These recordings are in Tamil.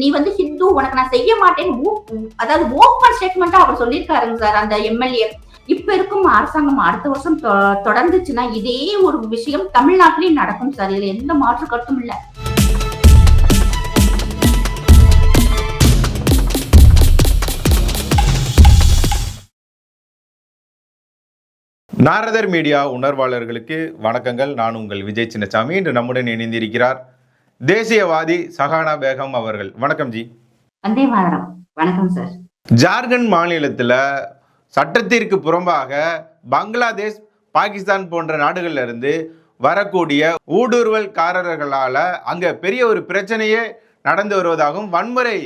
நீ வந்து ஹிந்து உனக்கு நான் செய்ய மாட்டேன்னு அதாவது ஓப்பன் ஸ்டேட்மெண்டா அவர் சொல்லியிருக்காருங்க சார் அந்த எம்எல்ஏ. இப்ப இருக்கும் அரசாங்கம் அடுத்த வருஷம் தொடர்ந்துச்சுன்னா இதே ஒரு விஷயம் தமிழ்நாட்டிலயும் நடக்கும் சார். இதுல எந்த மாற்று கருத்தும் இல்ல. நாரதர் மீடியா உணர்வாளர்களுக்கு வணக்கங்கள். நான் உங்கள் விஜய் சின்னசாமி. இன்று நம்முடன் இணைந்திருக்கிறார் தேசியவாதி சஹானா பேகம் அவர்கள். வணக்கம் ஜி. வந்தே மாதரம் வணக்கம் சார். ஜார்க்கண்ட் மாநிலத்தில் சட்டத்திற்கு புறம்பாக பங்களாதேஷ் பாகிஸ்தான் போன்ற நாடுகள்ல இருந்து வரக்கூடிய ஊடுருவல்காரர்களால அங்க பெரிய ஒரு பிரச்சனையே நடந்து வருவதாகவும் வன்முறை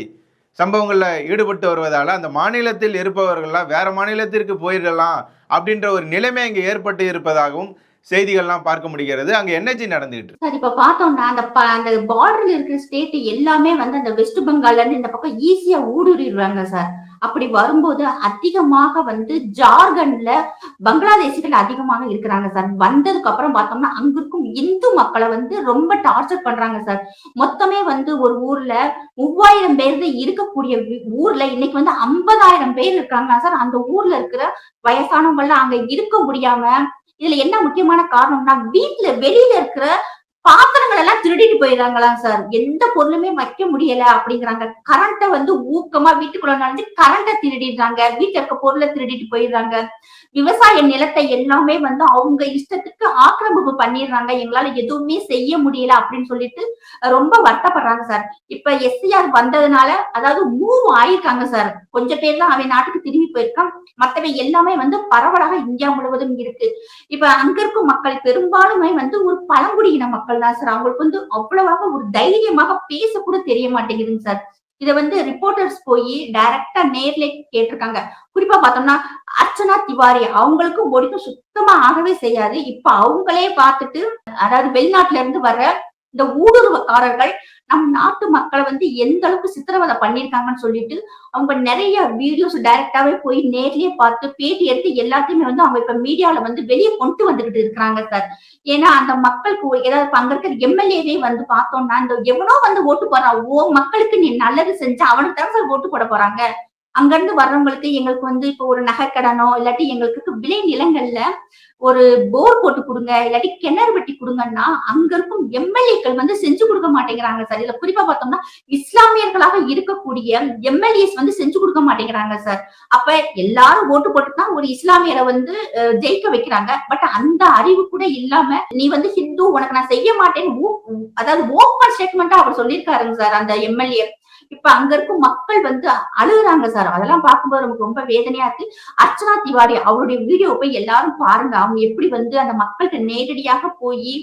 சம்பவங்களில் ஈடுபட்டு வருவதால அந்த மாநிலத்தில் இருப்பவர்கள்லாம் வேற மாநிலத்திற்கு போயிடலாம் அப்படின்ற ஒரு நிலைமை அங்கே ஏற்பட்டு இருப்பதாகவும் செய்திகள்லாம் பார்க்க முடிகிறது. அங்க என்னஜி நடந்துகிட்டு சார் இப்ப பார்த்தோம்னா அந்த ப- அந்த பார்டர்ல இருக்கிற ஸ்டேட் எல்லாமே வந்து அந்த வெஸ்ட் பெங்கால்ல இருந்து இந்த பக்கம் ஈஸியா ஊடுருவாங்க சார். அப்படி வரும்போது அதிகமாக வந்து ஜார்க்கண்ட்ல பங்களாதேசிகள் அதிகமாக இருக்கிறாங்க சார். வந்ததுக்கு அப்புறம் பார்த்தோம்னா அங்க இருக்கும் இந்து மக்களை வந்து ரொம்ப டார்ச்சர் பண்றாங்க சார். மொத்தமே வந்து ஒரு ஊர்ல மூவாயிரம் பேர் தான் இருக்கக்கூடிய ஊர்ல இன்னைக்கு வந்து ஐம்பதாயிரம் பேர் இருக்காங்க சார். அந்த ஊர்ல இருக்கிற வயசானவங்க அங்க இருக்க முடியாம இதுல என்ன முக்கியமான காரணம்னா வீட்டுல வெளியில இருக்கிற பாத்திரங்கள் எல்லாம் திருடிட்டு போயிடுறாங்களாம் சார். எந்த பொருளுமே வைக்க முடியல அப்படிங்கிறாங்க. கரண்ட்டை வந்து ஊக்கமா வீட்டுக்குள்ள நடந்து கரண்ட்டை திருடிடுறாங்க. வீட்டுல இருக்க பொருளை திருடிட்டு போயிடுறாங்க. விவசாய நிலத்தை எல்லாமே வந்து அவங்க இஷ்டத்துக்கு ஆக்கிரமிப்பு பண்ணிடுறாங்க. எங்களால எதுவுமே செய்ய முடியல அப்படின்னு சொல்லிட்டு ரொம்ப வருத்தப்படுறாங்க சார். இப்ப எஸ்சிஆர் வந்ததுனால அதாவது மூவ் ஆயிருக்காங்க சார். கொஞ்சம் பேர் தான் அவன் நாட்டுக்கு திரும்பி போயிருக்கான். மற்றவை எல்லாமே வந்து பரவலாக இந்தியா முழுவதும் இருக்கு. இப்ப அங்க இருக்கும் மக்கள் பெரும்பாலுமே வந்து ஒரு பழங்குடியின மக்கள் தான் சார். அவங்களுக்கு வந்து அவ்வளவாக ஒரு தைரியமாக பேச கூட தெரிய மாட்டேங்குதுங்க சார். இத வந்து ரிப்போர்ட்டர்ஸ் போய் டைரக்டா நேர்ல கேட்டிருக்காங்க. குறிப்பா பார்த்தோம்னா அர்ச்சனா திவாரி அவங்களுக்கு ஒடிக்கும் சுத்தமா ஆகவே செய்யாது. இப்ப அவங்களே பார்த்துட்டு அதாவது வெளிநாட்டுல இருந்து வர இந்த ஊடுருவக்காரர்கள் நம் நாட்டு மக்களை வந்து எந்த அளவுக்கு சித்திரவதை பண்ணிருக்காங்கன்னு சொல்லிட்டு அவங்க நிறைய வீடியோஸ் டைரக்டாவே போய் நேர்லயே பார்த்து பேட்டி எடுத்து எல்லாத்தையுமே வந்து அவங்க இப்ப மீடியால வந்து வெளியே கொண்டு வந்துகிட்டு இருக்கிறாங்க சார் ஏன்னா அந்த மக்களுக்கு ஏதாவது அங்க இருக்கிற எம்எல்ஏவே வந்து பார்த்தோம்னா இந்த எவனோ வந்து ஓட்டு போறான் ஓ மக்களுக்கு நீ நல்லது செஞ்சா அவனுக்கு தான் சார் ஓட்டு போட போறாங்க. அங்கிருந்து வர்றவங்களுக்கு எங்களுக்கு வந்து இப்போ ஒரு நகைக்கடனோ இல்லாட்டி எங்களுக்கு விளை நிலங்கள்ல ஒரு போர் போட்டு கொடுங்க இல்லாட்டி கிணறு வெட்டி கொடுங்கன்னா அங்க இருக்கும் எம்எல்ஏக்கள் வந்து செஞ்சு கொடுக்க மாட்டேங்கிறாங்க சார். இதுல குறிப்பா பார்த்தோம்னா இஸ்லாமியர்களாக இருக்கக்கூடிய எம்எல்ஏஸ் வந்து செஞ்சு கொடுக்க மாட்டேங்கிறாங்க சார். அப்ப எல்லாரும் ஓட்டு போட்டு தான் ஒரு இஸ்லாமியரை வந்து ஜெயிக்க வைக்கிறாங்க. பட் அந்த அறிவு கூட இல்லாம நீ வந்து ஹிந்து உனக்கு நான் செய்ய மாட்டேன்னு அதாவது ஓப்பன் ஸ்டேட்மெண்டா அவர் சொல்லியிருக்காருங்க சார் அந்த எம்எல்ஏ. இப்ப அங்க இருக்கும் மக்கள் வந்து அழுகுறாங்க சார். அதெல்லாம் பார்க்கும்போது நமக்கு ரொம்ப வேதனையா இருக்கு. அர்ச்சனா திவாரி அவருடைய வீடியோ போய் எல்லாரும் பாருங்க. அவங்க எப்படி வந்து அந்த மக்கள்கிட்ட நேரடியாக போய்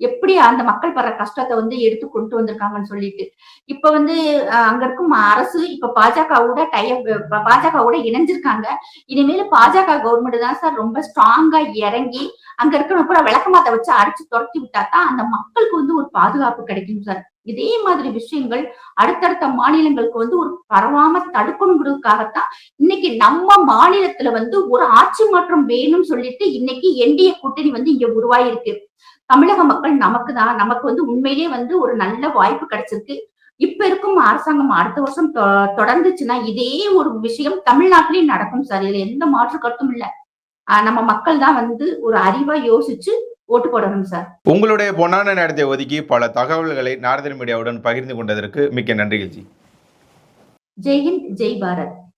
எப்படி அந்த மக்கள் படுற கஷ்டத்தை வந்து எடுத்து கொண்டு வந்திருக்காங்கன்னு சொல்லிட்டு. இப்ப வந்து அஹ், அங்க இருக்கும் அரசு இப்ப பாஜகவோட டைய பாஜகவோட இணைஞ்சிருக்காங்க. இனிமேல் பாஜக கவர்மெண்ட் தான் சார் ரொம்ப ஸ்ட்ராங்கா இறங்கி அங்க இருக்கிற கூட விளக்கமாத்த வச்சு அடிச்சு துரத்தி விட்டா தான் அந்த மக்களுக்கு வந்து ஒரு பாதுகாப்பு கிடைக்கும் சார். இதே மாதிரி விஷயங்கள் அடுத்தடுத்த மாநிலங்களுக்கு வந்து ஒரு பரவாம தடுக்கணுங்கிறதுக்காகத்தான் இன்னைக்கு நம்ம மாநிலத்துல வந்து ஒரு ஆட்சி மாற்றம் வேணும்னு சொல்லிட்டு இன்னைக்கு என்டிஏ கூட்டணி வந்து இங்க உருவாயிருக்கு தமிழக மக்கள் நமக்கு தான் நமக்கு வந்து உண்மையிலேயே வந்து ஒரு நல்ல வாய்ப்பு கிடைச்சிருக்கு. இப்ப இருக்கும் அரசாங்கம் அடுத்த வருஷம் தொ- தொடர்ந்துச்சுன்னா இதே ஒரு விஷயம் தமிழ்நாட்டிலயும் நடக்கும் சார். இதுல எந்த மாற்று கருத்தும் இல்லை. நம்ம மக்கள் தான் வந்து ஒரு அறிவா யோசிச்சு ஓட்டு போடணும் சார். உங்களுடைய பொன்னான நேரத்தை ஒதுக்கி பல தகவல்களை நாரதர் மீடியாவுடன் பகிர்ந்து கொண்டதற்கு மிக்க நன்றிகள் ஜி. ஜெய் ஹிந்த் ஜெய் பாரத்.